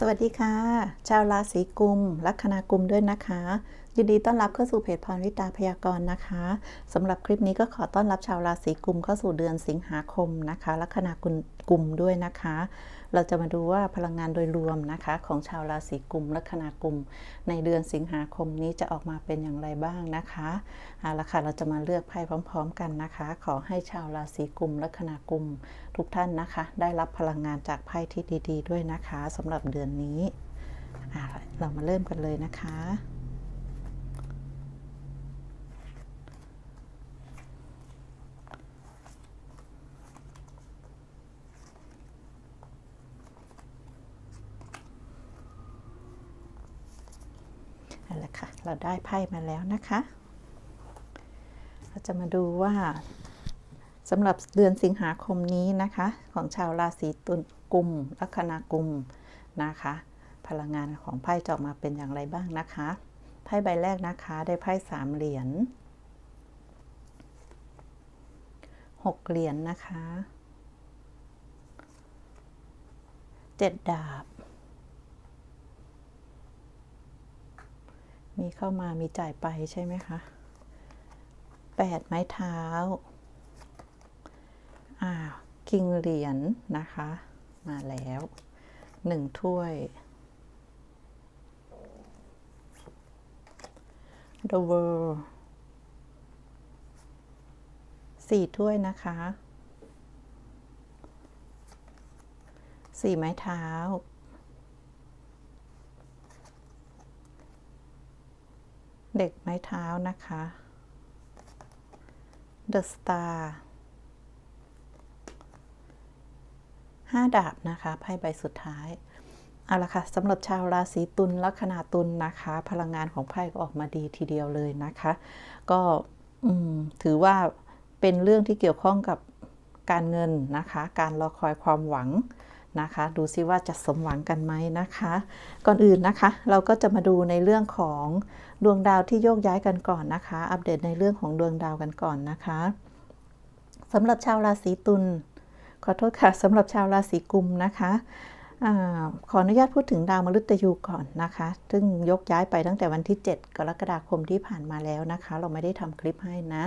สวัสดีค่ะ ชาวราศีกุมลัคนากุมด้วยนะคะ ยินดีต้อนรับเข้าสู่เพจพรวิตาพยากรณ์นะคะสำหรับคลิปนี้ก็ขอต้อนรับชาวราศีกุมเข้าสู่เดือนสิงหาคมนะคะลัคนากุมด้วยนะคะ เราจะมาดูว่าพลังงานโดยรวมนะคะ ของชาวราศีกุมลัคนากุม ในเดือนสิงหาคมนี้จะออกมาเป็นอย่างไรบ้างนะคะเอาละค่ะเราจะมาเลือกไพ่พร้อม ๆ กันนะคะ ขอให้ชาวราศีกุมลัคนากุม ทุกท่านนะคะ ได้รับพลังงานจากไพ่ที่ดี ๆ ด้วยนะคะสำหรับเดือนนี้เรามาเริ่มกันเลยนะคะ นั่นแหละค่ะ เราได้ไพ่มาแล้วนะคะ เราจะมาดูว่าสำหรับเดือนสิงหาคมนี้นะคะ ของชาวราศีตุลกุมลัคนากุมนะคะ พลังงานของไพ่จะออกมาเป็นอย่างไรบ้างนะคะไพ่ใบแรกนะคะได้ไพ่สามเหรียญหกเหรียญนนะคะเจ็ดดาบ มีเข้ามามีจ่ายไปใช่ไหมคะแปดไม้เท้าอ่าคิงเหรียญนนะคะ มาแล้วหนึ่งถ้วย The World สี่ถ้วยนะคะสี่ไม้เท้า เด็กไม้เท้านะคะ The Star ห้าดาบนะคะไพ่ใบสุดท้ายเอาละค่ะสำหรับชาวราศีตุลลัคนาตุลนะคะ พลังงานของไพ่ก็ออกมาดีทีเดียวเลยนะคะ ก็ถือว่าเป็นเรื่องที่เกี่ยวข้องกับการเงินนะคะ การรอคอยความหวัง นะคะ ดูซิว่าจะสมหวังกันไหมนะคะ ก่อนอื่นนะคะ เราก็จะมาดูในเรื่องของดวงดาวที่โยกย้ายกันก่อนนะคะ อัปเดตในเรื่องของดวงดาวกันก่อนนะคะสำหรับชาวราศีตุลขอโทษค่ะสำหรับชาวราศีกุมนะคะอขออนุญาตพูดถึงดาวมฤตยูก่อนนะคะ ซึ่งยกย้ายไปตั้งแต่วันที่ 7 กรกฎาคมที่ผ่านมาแล้วนะคะ เราไม่ได้ทำคลิปให้นะ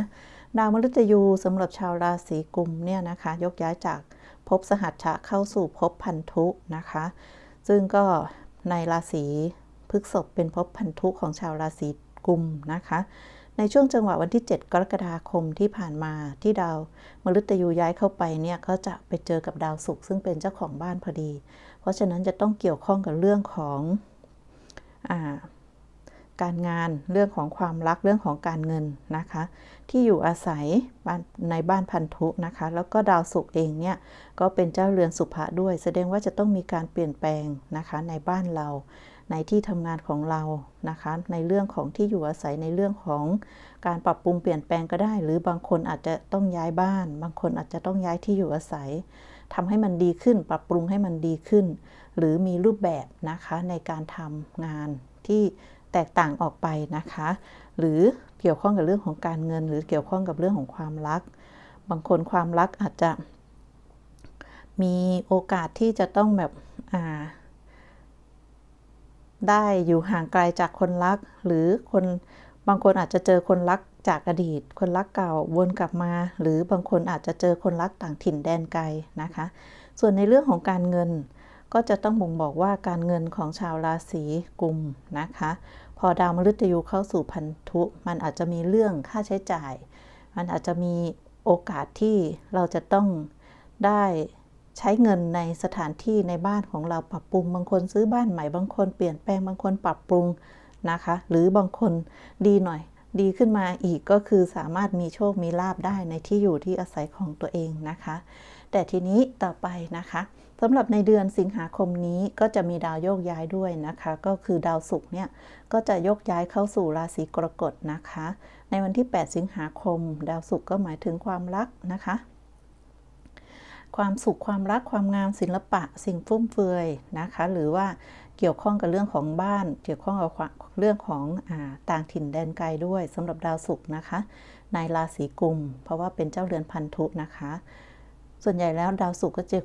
ดาวมฤตยูสำหรับชาวราศีกุมเนี่ยนะคะ ยกย้ายจาก ภพสหัชชะเข้าสู่ภพพันธุนะคะ ซึ่งก็ในราศีพฤษภเป็นภพพันธุของชาวราศีกุมนะคะ ในช่วงจังหวะวันที่ 7 กรกฎาคมที่ผ่านมาที่ดาวมฤตยูย้ายเข้าไปเนี่ยก็จะไปเจอกับดาวศุกร์ซึ่งเป็นเจ้าของบ้านพอดี เพราะฉะนั้นจะต้องเกี่ยวข้องกับเรื่องของอา การงานเรื่องของความรักเรื่องของการเงินนะคะ ที่อยู่อาศัยในบ้านพันธุนะคะ แล้วก็ดาวศุกร์เองเนี่ยก็เป็นเจ้าเรือนสุภะด้วย แสดงว่าจะต้องมีการเปลี่ยนแปลงนะคะในบ้านเราในที่ทำงานของเรานะคะ ในเรื่องของที่อยู่อาศัยในเรื่องของการปรับปรุงเปลี่ยนแปลงก็ได้ หรือบางคนอาจจะต้องย้ายบ้าน บางคนอาจจะต้องย้ายที่อยู่อาศัยทำให้มันดีขึ้น ปรับปรุงให้มันดีขึ้น หรือมีรูปแบบนะคะในการทำงานที่ แตกต่างออกไปนะคะ หรือเกี่ยวข้องกับเรื่องของการเงิน หรือเกี่ยวข้องกับเรื่องของความรัก บางคนความรักอาจจะ มีโอกาสที่จะต้องแบบอ่าได้อยู่ห่างไกลจากคนรัก หรือคนบางคนอาจจะเจอคนรักจากอดีต คนรักเก่าวนกลับมา หรือบางคนอาจจะเจอคนรักต่างถิ่นแดนไกลนะคะ ส่วนในเรื่องของการเงิน ก็จะต้องบ่งบอกว่าการเงินของชาวราศีกุมนะคะ พอดาวมฤตยูเข้าสู่พันธุ มันอาจจะมีเรื่องค่าใช้จ่าย มันอาจจะมีโอกาสที่เราจะต้องได้ใช้เงินในสถานที่ในบ้านของเราปรับปรุง บางคนซื้อบ้านใหม่ บางคนเปลี่ยนแปลง บางคนปรับปรุงนะคะ หรือบางคนดีหน่อย ดีขึ้นมาอีกก็คือสามารถมีโชค มีลาบได้ในที่อยู่ที่อาศัยของตัวเองนะคะ แต่ทีนี้ต่อไปนะคะ สำหรับในเดือนสิงหาคมนี้ก็จะมีดาวโยกย้ายด้วยนะคะ ก็คือดาวศุกร์เนี่ยก็จะโยกย้ายเข้าสู่ราศีกรกฎนะคะ ในวันที่ 8 สิงหาคม ดาวศุกร์ก็หมายถึงความรักนะคะ ความสุขความรักความงามศิลปะ สิ่งฟุ่มเฟือยนะคะ หรือว่าเกี่ยวข้องกับเรื่องของบ้าน เกี่ยวข้องกับเรื่องของอต่างถิ่นแดนไกลด้วยสำหรับดาวศุกร์นะคะ ในราศีกุม เพราะว่าเป็นเจ้าเรือนพันธุนะคะ ส่วนใหญ่แล้วดาวศุกร์ก็จะ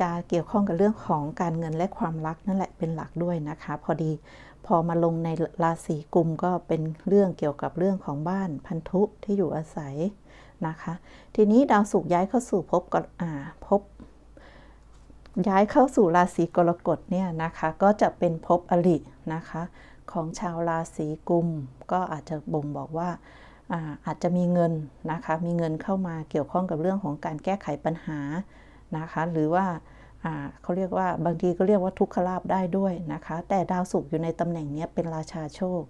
จะเกี่ยวข้องกับเรื่องของการเงินและความรักนั่นแหละเป็นหลักด้วยนะคะ พอดีพอมาลงในราศีกุมก็เป็นเรื่องเกี่ยวกับเรื่องของบ้านพันธุที่อยู่อาศัยนะคะ ทีนี้ดาวศุกร์ย้ายเข้าสู่ภพก็อ่าภพย้ายเข้าสู่ราศีกรกฎเนี่ยนะคะก็จะเป็นภพอรินะคะ ของชาวราศีกุม ก็อาจจะบ่งบอกว่า อาจจะมีเงินนะคะมีเงินเข้ามาเกี่ยวข้องกับเรื่องของการแก้ไขปัญหานะคะหรือว่าเขาเรียกว่าบางทีก็เรียกว่าทุกขลาบได้ด้วยนะคะ แต่ดาวศุกร์อยู่ในตำแหน่งนี้เป็นราชาโชค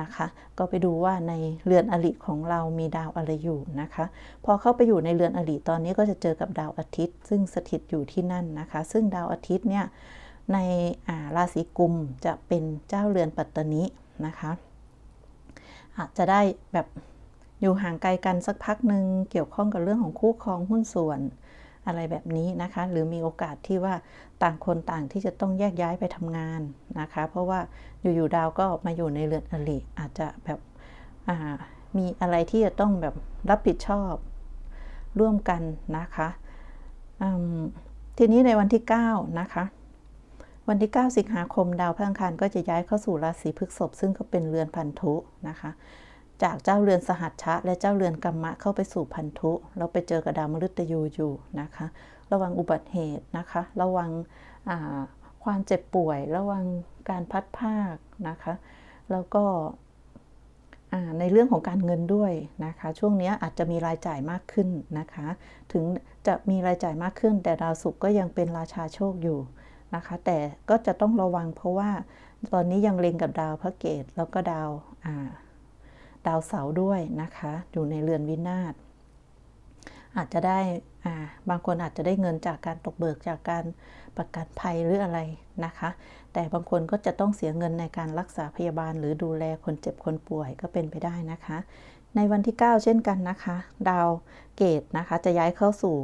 นะคะ ก็ไปดูว่าในเรือนอริของเรามีดาวอะไรอยู่นะคะ พอเข้าไปอยู่ในเรือนอริตอนนี้ก็จะเจอกับดาวอาทิตย์ ซึ่งสถิตอยู่ที่นั่นนะคะ ซึ่งดาวอาทิตย์เนี่ยในราศีกุมจะเป็นเจ้าเรือนปัตตนินะคะ อาจจะได้แบบอยู่ห่างไกลกันสักพักหนึ่งเกี่ยวข้องกับเรื่องของคู่ครองหุ้นส่วนอะไรแบบนี้นะคะ หรือมีโอกาสที่ว่าต่างคนต่างที่จะต้องแยกย้ายไปทำงานนะคะ เพราะว่าอยู่ๆดาวก็มาอยู่ในเรือนอริอาจจะแบบมีอะไรที่จะต้องแบบรับผิดชอบร่วมกันนะคะทีนี้ในวันที่ 9 นะคะ วันที่ 9 สิงหาคมดาวพฤหัสก็จะย้ายเข้าสู่ราศีพฤษภซึ่งก็เป็นเรือนพันธุนะคะ จากเจ้าเรือนสหัชชะ และเจ้าเรือนกรรมะเข้าไปสู่พันธุเราไปเจอกับดาวมฤตยูอยู่นะคะ ระวังอุบัติเหตุนะคะ ระวังความเจ็บป่วย ระวังการพัดภาคนะคะ แล้วก็ในเรื่องของการเงินด้วยนะคะ ช่วงนี้อาจจะมีรายจ่ายมากขึ้นนะคะ ถึงจะมีรายจ่ายมากขึ้น แต่ดาวศุกร์ก็ยังเป็นราชาโชคอยู่ นะคะ แต่ก็จะต้องระวังเพราะว่าตอนนี้ยังเล็งกับดาวพระเกตแล้วก็ดาวาดาวเสาร์ด้วยนะคะ อยู่ในเรือนวินาศอาจจะได้บางคนอาจจะได้เงินจากการตกเบิกจากการประกันภัยหรืออะไรนะคะ แต่บางคนก็จะต้องเสียเงินในการรักษาพยาบาล หรือดูแลคนเจ็บคนป่วยก็เป็นไปได้นะคะ ในวันที่ 9 เช่นกันนะคะ ดาวเกตนะคะจะย้ายเข้าสู่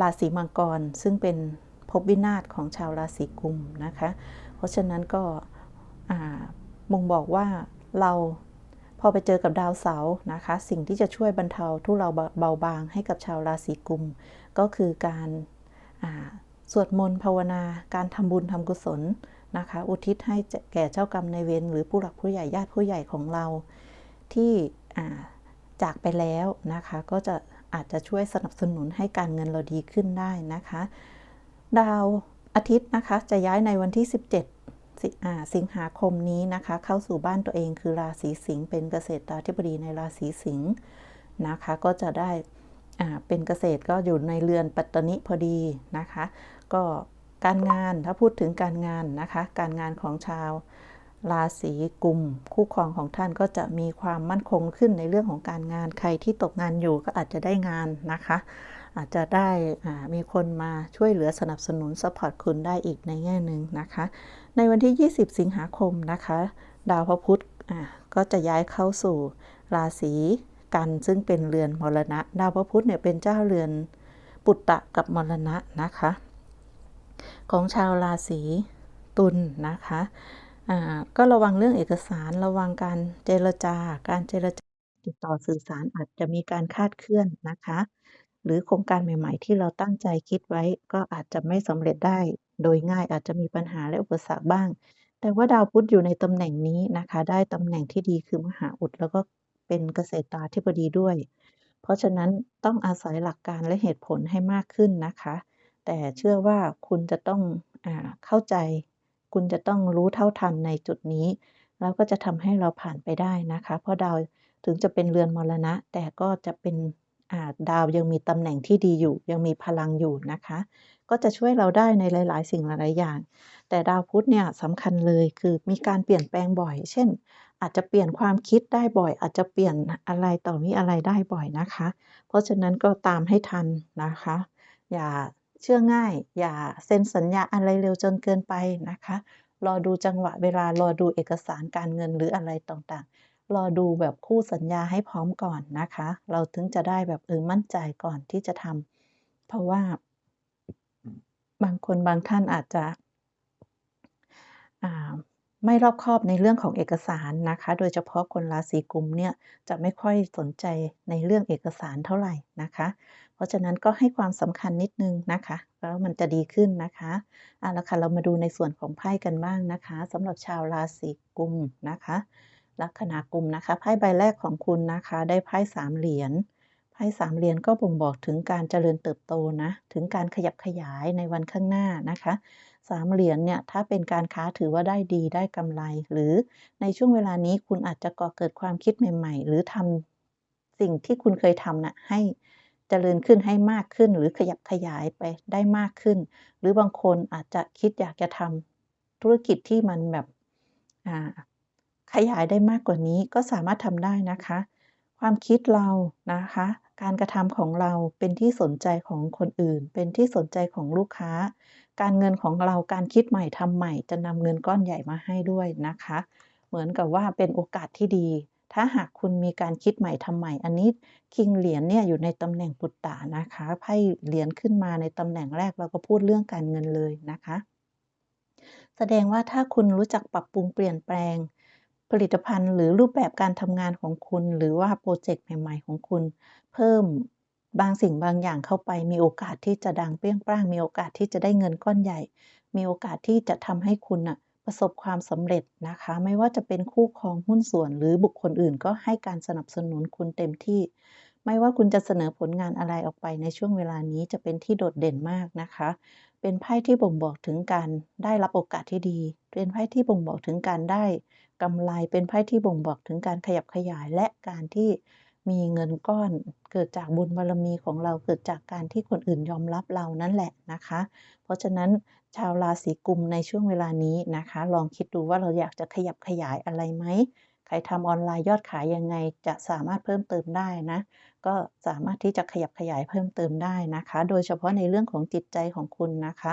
ราศีมังกรซึ่งเป็น ภวินาศของชาวราศีกุมนะคะ เพราะฉะนั้นก็มงบอกว่าเราพอไปเจอกับดาวเสาร์นะคะ สิ่งที่จะช่วยบรรเทาทุเราเบาบางให้กับชาวราศีกุม ก็คือการสวดมนต์ภาวนาการทำบุญทำกุศลนะคะ อุทิศให้แก่เจ้ากรรมในเวรหรือผู้หลักผู้ใหญ่ญาติผู้ใหญ่ของเรา ที่จากไปแล้วนะคะ ก็จะอาจจะช่วยสนับสนุนให้การเงินเราดีขึ้นได้นะคะ ดาวอาทิตย์นะคะ จะย้ายในวันที่ 17 สิงหาคมนี้นะคะ เข้าสู่บ้านตัวเองคือราศีสิงห์เป็นเกษตราธิบดีในราศีสิงห์นะคะ ก็จะได้เป็นเกษตรก็อยู่ในเรือนปัตตนิพอดีนะคะ ก็การงานถ้าพูดถึงการงานนะคะ การงานของชาวราศีกุม คู่ครองของท่านก็จะมีความมั่นคงขึ้นในเรื่องของการงานใครที่ตกงานอยู่ก็อาจจะได้งานนะคะ อาจจะได้มีคนมาช่วยเหลือสนับสนุนสปอร์ตคุณได้อีกในแง่หนึ่งนะคะ ในวันที่ 20 สิงหาคมนะคะ ดาวพระพุธก็จะย้ายเข้าสู่ราศีกันซึ่งเป็นเรือนมรณะ ดาวพระพุธเนี่ยเป็นเจ้าเรือนปุตตะกับมรณะนะคะ ของชาวราศีตุลนนะคะก็ระวังเรื่องเอกสารระวังการเจรจาการเจรจาติดต่อสื่อสารอาจจะมีการคาดเคลื่อนนะคะ หรือโครงการใหม่ ๆ ที่เราตั้งใจคิดไว้ ก็อาจจะไม่สำเร็จได้โดยง่าย อาจจะมีปัญหาและอุปสรรคบ้าง แต่ว่าดาวพุธอยู่ในตำแหน่งนี้นะคะ ได้ตำแหน่งที่ดีคือมหาอุด แล้วก็เป็นเกษตราธิบดีด้วย เพราะฉะนั้นต้องอาศัยหลักการและเหตุผลให้มากขึ้นนะคะ แต่เชื่อว่าคุณจะต้องอเข้าใจ คุณจะต้องรู้เท่าทันในจุดนี้ แล้วก็จะทำให้เราผ่านไปได้นะคะ เพราะดาวถึงจะเป็นเรือนมรณะ แต่ก็จะเป็น ดาวยังมีตำแหน่งที่ดีอยู่ ยังมีพลังอยู่นะคะ ก็จะช่วยเราได้ในหลาย ๆ สิ่งหลาย ๆ อย่าง แต่ดาวพุธเนี่ยสำคัญเลยคือมีการเปลี่ยนแปลงบ่อย เช่น อาจจะเปลี่ยนความคิดได้บ่อย อาจจะเปลี่ยนอะไรต่อมีอะไรได้บ่อยนะคะ เพราะฉะนั้นก็ตามให้ทันนะคะ อย่าเชื่อง่าย อย่าเซ็นสัญญาอะไรเร็วจนเกินไปนะคะ รอดูจังหวะเวลารอดูเอกสารการเงินหรืออะไรต่าง ๆ รอดูแบบคู่สัญญาให้พร้อมก่อนนะคะ เราถึงจะได้แบบเออมั่นใจก่อนที่จะทำเพราะว่า บางคนบางท่านอาจจะไม่รอบคอบในเรื่องของเอกสารนะคะ โดยเฉพาะคนราศีกุมเนี่ยจะไม่ค่อยสนใจในเรื่องเอกสารเท่าไหร่นะคะ เพราะฉะนั้นก็ให้ความสำคัญนิดนึงนะคะ แล้วมันจะดีขึ้นนะคะเอาละค่ะเรามาดูในส่วนของไพ่กันบ้างนะคะสำหรับชาวราศีกุมนะคะ ลัคนากุมนะคะไพ่ใบแรกของคุณนะคะได้ไพ่สามเหรียญไพ่สามเหรียญก็บ่งบอกถึงการเจริญเติบโตนะถึงการขยับขยายในวันข้างหน้านะคะสามเหรียญเนี่ยถ้าเป็นการค้าถือว่าได้ดีได้กำไร หรือในช่วงเวลานี้คุณอาจจะก่อเกิดความคิดใหม่ ๆ หรือทำสิ่งที่คุณเคยทำนะ่ะให้เจริญขึ้นให้มากขึ้นหรือขยับขยายไปได้มากขึ้น หรือบางคนอาจจะคิดอยากจะทำธุรกิจที่มันแบบ ขยายได้มากกว่านี้ก็สามารถทำได้นะคะ ความคิดเรานะคะ การกระทำของเราเป็นที่สนใจของคนอื่น เป็นที่สนใจของลูกค้า การเงินของเราการคิดใหม่ทำใหม่ จะนำเงินก้อนใหญ่มาให้ด้วยนะคะ เหมือนกับว่าเป็นโอกาสที่ดี ถ้าหากคุณมีการคิดใหม่ทำใหม่ อันนี้คิงเหรียญเนี่ยอยู่ในตำแหน่งปุตตานะคะไพ่เหรียญขึ้นมาในตำแหน่งแรกเราก็พูดเรื่องการเงินเลยนะคะ แสดงว่าถ้าคุณรู้จักปรับปรุงเปลี่ยนแปลง ผลิตภัณฑ์ หรือรูปแบบการทำงานของคุณ หรือว่าโปรเจกต์ใหม่ ๆ ของคุณ เพิ่มบางสิ่งบางอย่างเข้าไป มีโอกาสที่จะดังเปรี้ยงปร้าง มีโอกาสที่จะได้เงินก้อนใหญ่ มีโอกาสที่จะทำให้คุณอะประสบความสำเร็จนะคะ ไม่ว่าจะเป็นคู่ครองหุ้นส่วนหรือบุคคลอื่นก็ให้การสนับสนุนคุณเต็มที่ ไม่ว่าคุณจะเสนอผลงานอะไรออกไปในช่วงเวลานี้จะเป็นที่โดดเด่นมากนะคะ เป็นไพ่ที่บ่งบอกถึงการได้รับโอกาสที่ดี เป็นไพ่ที่บ่งบอกถึงการได้กำไร เป็นไพ่ที่บ่งบอกถึงการขยับขยายและการที่มีเงินก้อนเกิดจากบุญบารมีของเราเกิดจากการที่คนอื่นยอมรับเรานั่นแหละนะคะ เพราะฉะนั้นชาวราศีกุมในช่วงเวลานี้นะคะ ลองคิดดูว่าเราอยากจะขยับขยายอะไรไหมใครทำออนไลน์ยอดขายยังไงจะสามารถเพิ่มเติมได้นะ ก็สามารถที่จะขยับขยายเพิ่มเติมได้นะคะ โดยเฉพาะในเรื่องของจิตใจของคุณนะคะ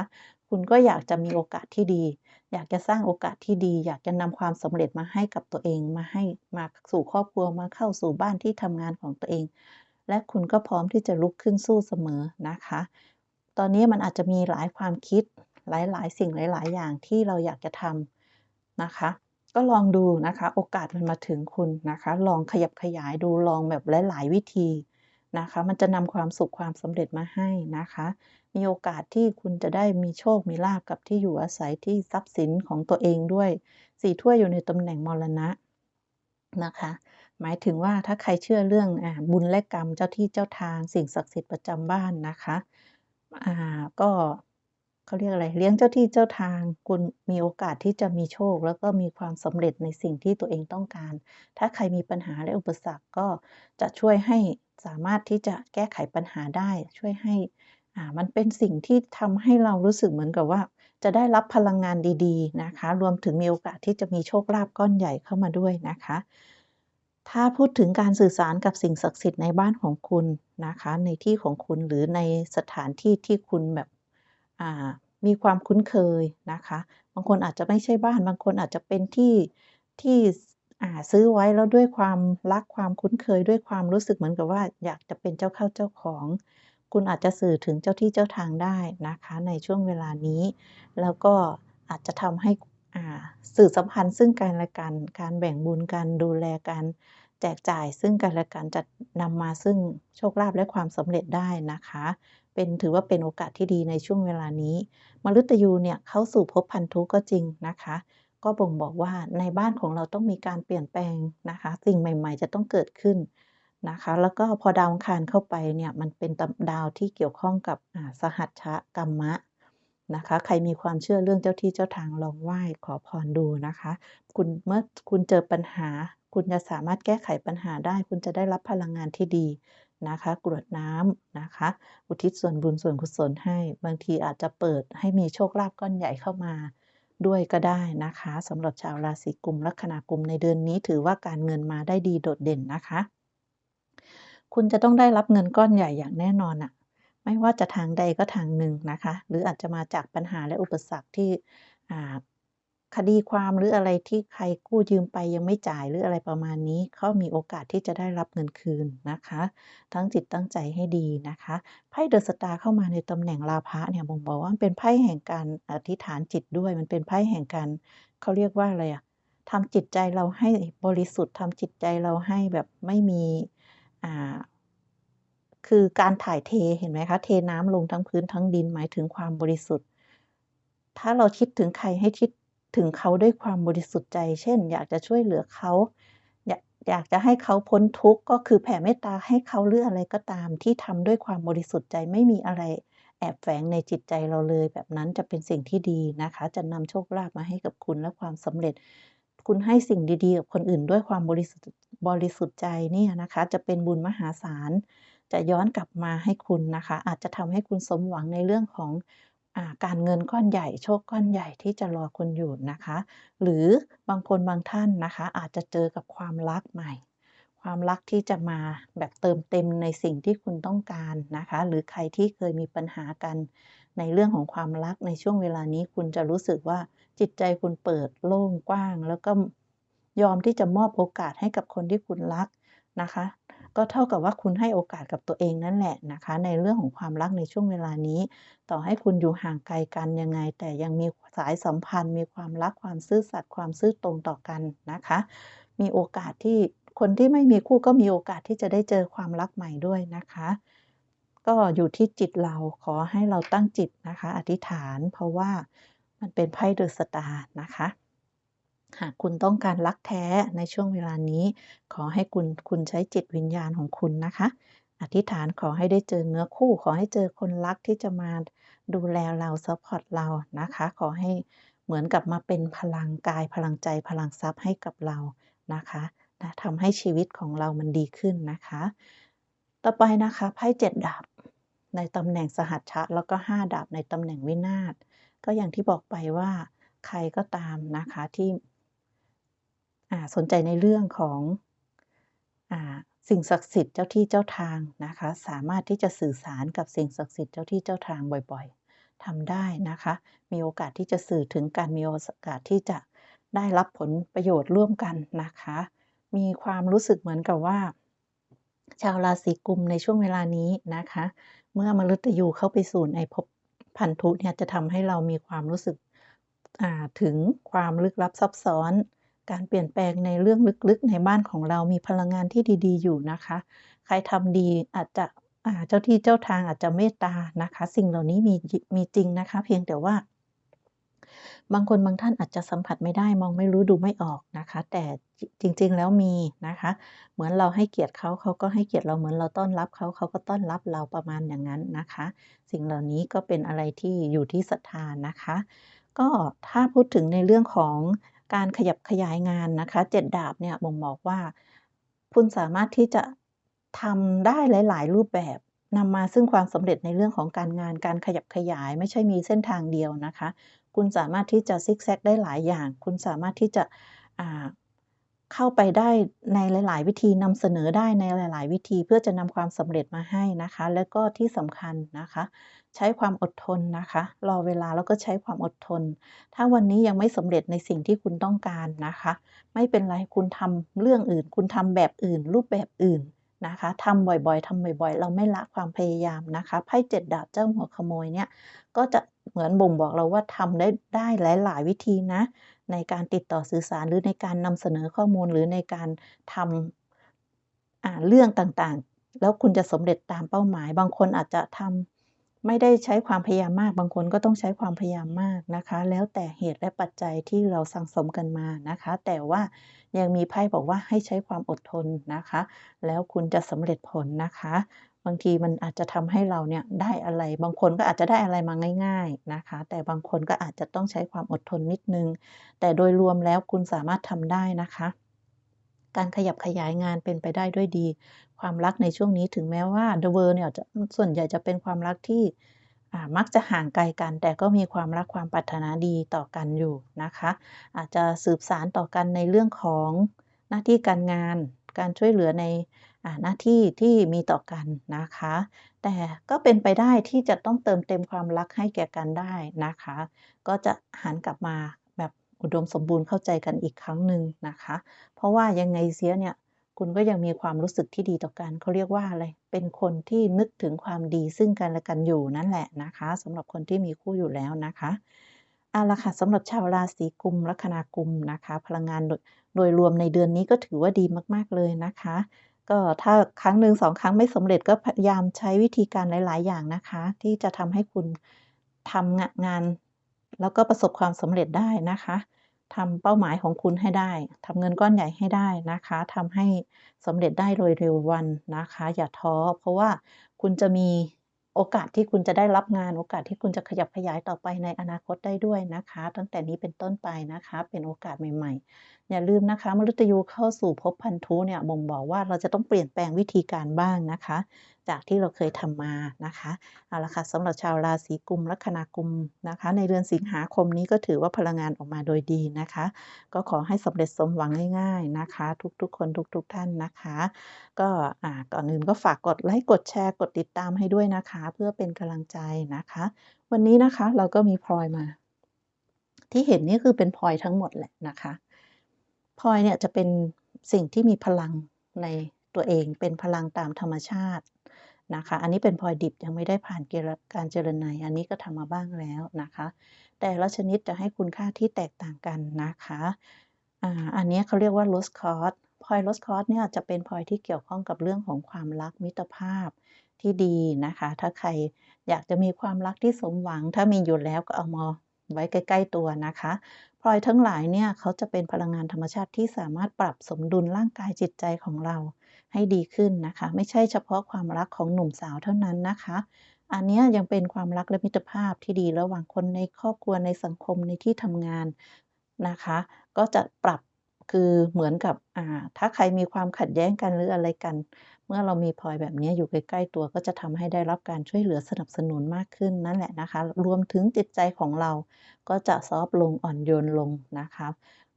คุณก็อยากจะมีโอกาสที่ดี อยากจะสร้างโอกาสที่ดี อยากจะนำความสำเร็จมาให้กับตัวเองมาให้มาสู่ครอบครัวมาเข้าสู่บ้านที่ทำงานของตัวเอง และคุณก็พร้อมที่จะลุกขึ้นสู้เสมอนะคะ ตอนนี้มันอาจจะมีหลายความคิดหลายๆ สิ่งหลาย ๆ อย่างที่เราอยากจะทำนะคะ ก็ลองดูนะคะ โอกาสมันมาถึงคุณนะคะ ลองขยับขยายดูลองแบบหลาย ๆ วิธีนะคะ มันจะนำความสุขความสำเร็จมาให้นะคะ มีโอกาสที่คุณจะได้มีโชคมีลาบกับที่อยู่อาศัยที่ทรัพย์สินของตัวเองด้วยสี่ถ้วยอยู่ในตำแหน่งมรณะนะคะ หมายถึงว่าถ้าใครเชื่อเรื่องอบุญและกรรมเจ้าที่เจ้าทางสิ่งศักดิ์สิทธิ์ประจำบ้านนะคะอ่าก็ เขาเรียกอะไร เลี้ยงเจ้าที่เจ้าทาง คุณมีโอกาสที่จะมีโชค แล้วก็มีความสำเร็จในสิ่งที่ตัวเองต้องการ ถ้าใครมีปัญหาและอุปสรรคก็จะช่วยให้สามารถที่จะแก้ไขปัญหาได้ ช่วยให้อ่ามันเป็นสิ่งที่ทำให้เรารู้สึกเหมือนกับว่า จะได้รับพลังงานดีๆนะคะ รวมถึงมีโอกาสที่จะมีโชคลาภก้อนใหญ่เข้ามาด้วยนะคะ ถ้าพูดถึงการสื่อสารกับสิ่งศักดิ์สิทธิ์ในบ้านของคุณนะคะ ในที่ของคุณหรือในสถานที่ที่คุณแบบ มีความคุ้นเคยนะคะ บางคนอาจจะไม่ใช่บ้าน บางคนอาจจะเป็นที่ที่ซื้อไว้แล้วด้วยความรักความคุ้นเคยด้วยความรู้สึกเหมือนกับว่า อยากจะเป็นเจ้าเข้าเจ้าของ คุณอาจจะสื่อถึงเจ้าที่เจ้าทางได้นะคะ ในช่วงเวลานี้ แล้วก็อาจจะทำให้สื่อสัมพันธ์ซึ่งกันและกัน การแบ่งบุญกันดูแลกันแจกจ่ายซึ่งกันและกันจะนำมาซึ่งโชคลาภและความสำเร็จได้นะคะ เป็นถือว่าเป็นโอกาสที่ดีในช่วงเวลานี้มฤตยูเนี่ยเข้าสู่ภพพันธุก็จริงนะคะ ก็บ่งบอกว่าในบ้านของเราต้องมีการเปลี่ยนแปลงนะคะ สิ่งใหม่ๆ จะต้องเกิดขึ้นนะคะ แล้วก็พอดาวอังคารเข้าไปเนี่ยมันเป็นดาวที่เกี่ยวข้องกับสหัชชะกรรมะนะคะ ใครมีความเชื่อเรื่องเจ้าที่เจ้าทางลองไหว้ขอพรดูนะคะ คุณเมื่อคุณเจอปัญหา คุณจะสามารถแก้ไขปัญหาได้ คุณจะได้รับพลังงานที่ดี นะคะกรวดน้ำนะคะ อุทิศส่วนบุญส่วนกุศลให้ บางทีอาจจะเปิดให้มีโชคลาภก้อนใหญ่เข้ามาด้วยก็ได้นะคะสำหรับชาวราศีกุมลัคนากุมในเดือนนี้ถือว่าการเงินมาได้ดีโดดเด่นนะคะ คุณจะต้องได้รับเงินก้อนใหญ่อย่างแน่นอนอะไม่ว่าจะทางใดก็ทางหนึ่งนะคะ หรืออาจจะมาจากปัญหาและอุปสรรคที่ คดีความหรืออะไรที่ใครกู้ยืมไปยังไม่จ่ายหรืออะไรประมาณนี้เขามีโอกาสที่จะได้รับเงินคืนนะคะ ทั้งจิตตั้งใจให้ดีนะคะไพ่เดอะสตาร์เข้ามาในตำแหน่งลาภะเนี่ยบ่งบอกว่าเป็นไพ่แห่งการอธิษฐานจิตด้วย มันเป็นไพ่แห่งการเขาเรียกว่าอะไรอะทำจิตใจเราให้บริสุทธิ์ทำจิตใจเราให้แบบไม่มีอ่าคือการถ่ายเทเห็นไหมคะ เทน้ำลงทั้งพื้นทั้งดินหมายถึงความบริสุทธิ์ ถ้าเราคิดถึงใครให้คิด ถึงเขาด้วยความบริสุทธิ์ใจ เช่น อยากจะช่วยเหลือเขาอยากอยากจะให้เขาพ้นทุกข์ก็คือแผ่เมตตาให้เขาหรืออะไรก็ตาม ที่ทำด้วยความบริสุทธิ์ใจไม่มีอะไร แอบแฝงในจิตใจเราเลย แบบนั้นจะเป็นสิ่งที่ดีนะคะ จะนำโชคลาภมาให้กับคุณและความสำเร็จ คุณให้สิ่งดีๆกับคนอื่นด้วยความบริสุทธิ์บริสุทธิ์ใจเนี่ยนะคะ จะเป็นบุญมหาศาลจะย้อนกลับมาให้คุณนะคะ อาจจะทำให้คุณสมหวังในเรื่องของ การเงินก้อนใหญ่โชคก้อนใหญ่ที่จะรอคุณอยู่นะคะ หรือบางคนบางท่านนะคะ อาจจะเจอกับความรักใหม่ ความรักที่จะมาแบบเติมเต็มในสิ่งที่คุณต้องการนะคะ หรือใครที่เคยมีปัญหากันในเรื่องของความรักในช่วงเวลานี้คุณจะรู้สึกว่าจิตใจคุณเปิดโล่งกว้าง แล้วก็ยอมที่จะมอบโอกาสให้กับคนที่คุณรักนะคะ ก็เท่ากับว่าคุณให้โอกาสกับตัวเองนั่นแหละนะคะ ในเรื่องของความรักในช่วงเวลานี้ ต่อให้คุณอยู่ห่างไกลกันยังไง แต่ยังมีสายสัมพันธ์ มีความรักความซื่อสัตย์ความซื่อตรงต่อกันนะคะ มีโอกาสที่คนที่ไม่มีคู่ก็มีโอกาสที่จะได้เจอความรักใหม่ด้วยนะคะ ก็อยู่ที่จิตเราขอให้เราตั้งจิตนะคะ อธิษฐานเพราะว่ามันเป็นไพ่เดอะสตาร์นะคะ หากคุณต้องการรักแท้ในช่วงเวลานี้ ขอให้คุณคุณใช้จิตวิญญาณของคุณนะคะ อธิษฐานขอให้ได้เจอเนื้อคู่ ขอให้เจอคนรักที่จะมาดูแลเราซัปพอร์ตเรานะคะ ขอให้เหมือนกับมาเป็นพลังกายพลังใจพลังทรัพย์ให้กับเรานะคะนะทำให้ชีวิตของเรามันดีขึ้นนะคะ ต่อไปนะคะไพ่เจ็ดดาบในตำแหน่งสหัชชะ แล้วก็ห้าดาบในตำแหน่งวินาศก็อย่างที่บอกไปว่าใครก็ตามนะคะที่ สนใจในเรื่องของอสิ่งศักดิ์สิทธิ์เจ้าที่เจ้าทางนะคะ สามารถที่จะสื่อสารกับสิ่งศักดิ์สิทธิ์เจ้าที่เจ้าทางบ่อยๆทำได้นะคะ มีโอกาสที่จะสื่อถึงการมีโอกาสที่จะได้รับผลประโยชน์ร่วมกันนะคะ มีความรู้สึกเหมือนกับว่า ชาวราศีกุมในช่วงเวลานี้นะคะ เมื่อมฤตยูเข้าไปสู่ในภพพันธุเนี่ยจะทำให้เรามีความรู้สึกถึงความลึกลับซับซ้อน การเปลี่ยนแปลงในเรื่องลึกๆ ในบ้านของเรามีพลังงานที่ดีๆ อยู่นะคะ ใครทำดีอาจจะเจ้าที่เจ้าทางอาจจะเมตตานะคะ สิ่งเหล่านี้มีมีจริงนะคะ เพียงแต่ว่า บางคนบางท่านอาจจะสัมผัสไม่ได้มองไม่รู้ดูไม่ออกนะคะ แต่จริงๆแล้วมีนะคะ เหมือนเราให้เกียรติเขาเขาก็ให้เกียรติเราเหมือนเราต้อนรับเขาเขาก็ต้อนรับเราประมาณอย่างนั้นนะคะ สิ่งเหล่านี้ก็เป็นอะไรที่อยู่ที่ศรัทธานะคะ ก็ถ้าพูดถึงในเรื่องของ การขยับขยายงานนะคะเจ็ดดาบเนี่ยบ่งบอกว่า คุณสามารถที่จะทำได้หลาย ๆ รูปแบบนำมาซึ่งความสำเร็จในเรื่องของการงานการขยับขยายไม่ใช่มีเส้นทางเดียวนะคะ คุณสามารถที่จะซิกแซกได้หลายอย่าง คุณสามารถที่จะ เข้าไปได้ในหลาย ๆ วิธีนำเสนอได้ในหลาย ๆ วิธีเพื่อจะนำความสำเร็จมาให้นะคะ แล้วก็ที่สำคัญนะคะ ใช้ความอดทนนะคะ รอเวลาแล้วก็ใช้ความอดทน ถ้าวันนี้ยังไม่สำเร็จในสิ่งที่คุณต้องการนะคะ ไม่เป็นไรคุณทำเรื่องอื่น คุณทำแบบอื่น รูปแบบอื่นนะคะทำบ่อยๆทำบ่อยๆ เราไม่ละความพยายามนะคะไพ่เจ็ดดาบเจ้าหัวขโมยเนี่ยก็จะ เหมือนบ่งบอกเราว่าทำได้ได้หลาย ๆ วิธีนะ ในการติดต่อสื่อสารหรือในการนำเสนอข้อมูลหรือในการทำเรื่องต่างๆ แล้วคุณจะสำเร็จตามเป้าหมาย บางคนอาจจะทำไม่ได้ใช้ความพยายามมาก บางคนก็ต้องใช้ความพยายามมากนะคะ แล้วแต่เหตุและปัจจัยที่เราสังสมกันมานะคะ แต่ว่ายังมีไพ่บอกว่าให้ใช้ความอดทนนะคะ แล้วคุณจะสำเร็จผลนะคะ บางทีมันอาจจะทำให้เราเนี่ยได้อะไร บางคนก็อาจจะได้อะไรมาง่าย ๆนะคะ แต่บางคนก็อาจจะต้องใช้ความอดทนนิดนึง แต่โดยรวมแล้วคุณสามารถทำได้นะคะ การขยับขยายงานเป็นไปได้ด้วยดี ความรักในช่วงนี้ถึงแม้ว่า The World เนี่ยจะส่วนใหญ่จะเป็นความรักที่มักจะห่างไกลกัน แต่ก็มีความรักความปรารถนาดีต่อกันอยู่นะคะ อาจจะสืบสารต่อกันในเรื่องของหน้าที่การงาน การช่วยเหลือใน หน้าที่ที่มีต่อกันนะคะ แต่ก็เป็นไปได้ที่จะต้องเติมเต็มความรักให้แก่กันได้นะคะ ก็จะหันกลับมาแบบอุดมสมบูรณ์เข้าใจกันอีกครั้งหนึ่งนะคะ เพราะว่ายังไงเสียเนี่ยคุณก็ยังมีความรู้สึกที่ดีต่อกันเขาเรียกว่าอะไร เป็นคนที่นึกถึงความดีซึ่งกันและกันอยู่นั่นแหละนะคะสำหรับคนที่มีคู่อยู่แล้วนะคะเอาละค่ะสำหรับชาวราศีกุมลัคนากุมนะคะ พลังงานโดโดยรวมในเดือนนี้ก็ถือว่าดีมาก ๆ เลยนะคะ ก็ถ้าครั้งหนึ่ง2ครั้งไม่สำเร็จก็พยายามใช้วิธีการหลาย ๆ อย่างนะคะ ที่จะทำให้คุณทำงาน แล้วก็ประสบความสำเร็จได้นะคะทำเป้าหมายของคุณให้ได้ ทำเงินก้อนใหญ่ให้ได้นะคะทำให้สำเร็จได้โดยเร็ววันนะคะ อย่าท้อ เพราะว่าคุณจะมีโอกาสที่คุณจะได้รับงาน โอกาสที่คุณจะขยับขยายต่อไปในอนาคตได้ด้วยนะคะ ตั้งแต่นี้เป็นต้นไปนะคะ เป็นโอกาสใหม่ๆ อย่าลืมนะคะมฤตยูเข้าสู่ภพพันธุเนี่ยบ่งบอกว่าเราจะต้องเปลี่ยนแปลงวิธีการบ้างนะคะ จากที่เราเคยทำมานะคะเอาละค่ะสำหรับชาวราศีกุมลัคนากุมนะคะ ในเดือนสิงหาคมนี้ก็ถือว่าพลังงานออกมาโดยดีนะคะ ก็ขอให้สำเร็จสมหวังง่ายๆนะคะ ทุกๆคนทุกๆท่านนะคะ ก็อ่าก่อนอื่นก็ฝากกดไลก์กดแชร์กดติดตามให้ด้วยนะคะ เพื่อเป็นกำลังใจนะคะ วันนี้นะคะเราก็มีพลอยมา ที่เห็นนี่คือเป็นพลอยทั้งหมดแหละนะคะ พลอยเนี่ยจะเป็นสิ่งที่มีพลังในตัวเองเป็นพลังตามธรรมชาตินะคะ อันนี้เป็นพลอยดิบยังไม่ได้ผ่านกระการเจรไนน์อันนี้ก็ทำมาบ้างแล้วนะคะ แต่ละชนิดจะให้คุณค่าที่แตกต่างกันนะคะอ่าอันนี้เขาเรียกว่า Rose Quartz พลอย Rose Quartz เนี่ยจะเป็นพลอยที่เกี่ยวข้องกับเรื่องของความรักมิตรภาพที่ดีนะคะ ถ้าใครอยากจะมีความรักที่สมหวัง ถ้ามีอยู่แล้วก็เอามา ไว้ใกล้ ๆ ตัวนะคะพลอยทั้งหลายเนี่ยเขาจะเป็นพลังงานธรรมชาติที่สามารถปรับสมดุลร่างกายจิตใจของเราให้ดีขึ้นนะคะ ไม่ใช่เฉพาะความรักของหนุ่มสาวเท่านั้นนะคะ อันนี้ยังเป็นความรักและมิตรภาพที่ดีระหว่างคนในครอบครัวในสังคมในที่ทำงานนะคะ ก็จะปรับคือเหมือนกับถ้าใครมีความขัดแย้งกันหรืออะไรกัน มื่อเรามีพลอยแบบนี้อยู่ใกล้ๆตัวก็จะทำให้ได้รับการช่วยเหลือสนับสนุนมากขึ้นนั่นแหละนะคะ รวมถึงจิตใจของเราก็จะซอฟลงอ่อนโยนลงนะคะ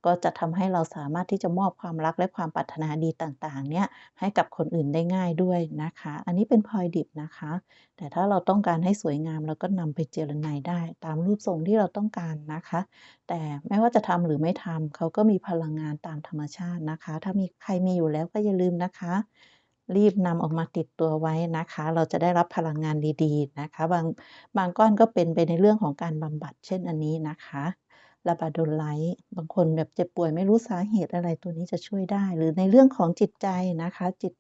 ก็จะทำให้เราสามารถที่จะมอบความรักและความปรารถนาดีต่างๆ เนี่ยให้กับคนอื่นได้ง่ายด้วยนะคะ อันนี้เป็นพลอยดิบนะคะ แต่ถ้าเราต้องการให้สวยงามเราก็นำไปเจรไนน์ได้ตามรูปทรงที่เราต้องการนะคะ แต่ไม่ว่าจะทำหรือไม่ทำเขาก็มีพลังงานตามธรรมชาตินะคะ ถ้ามีใครมีอยู่แล้วก็อย่าลืมนะคะ รีบนำออกมาติดตัวไว้นะคะ เราจะได้รับพลังงานดีๆนะคะ บางบางก้อนก็เป็นไปในเรื่องของการบำบัดเช่นอันนี้นะคะ Labradorite บางคนแบบเจ็บป่วยไม่รู้สาเหตุอะไรตัวนี้จะช่วยได้ หรือในเรื่องของจิตใจนะคะ จิต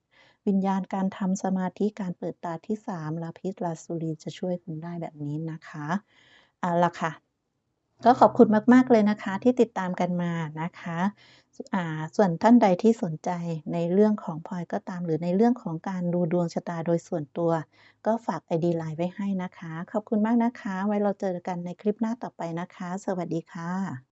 วิญญาณการทำสมาธิการเปิดตาที่3 Lapis Lazuli จะช่วยคุณได้แบบนี้นะคะเอาละค่ะ ก็ขอบคุณมาก ๆ เลยนะคะที่ติดตามกันมานะคะ ส่วนท่านใดที่สนใจในเรื่องของพลอยก็ตาม หรือในเรื่องของการดูดวงชะตาโดยส่วนตัว ก็ฝาก ID ไลน์ไว้ให้นะคะ ขอบคุณมากนะคะ ไว้เราเจอกันในคลิปหน้าต่อไปนะคะ สวัสดีค่ะ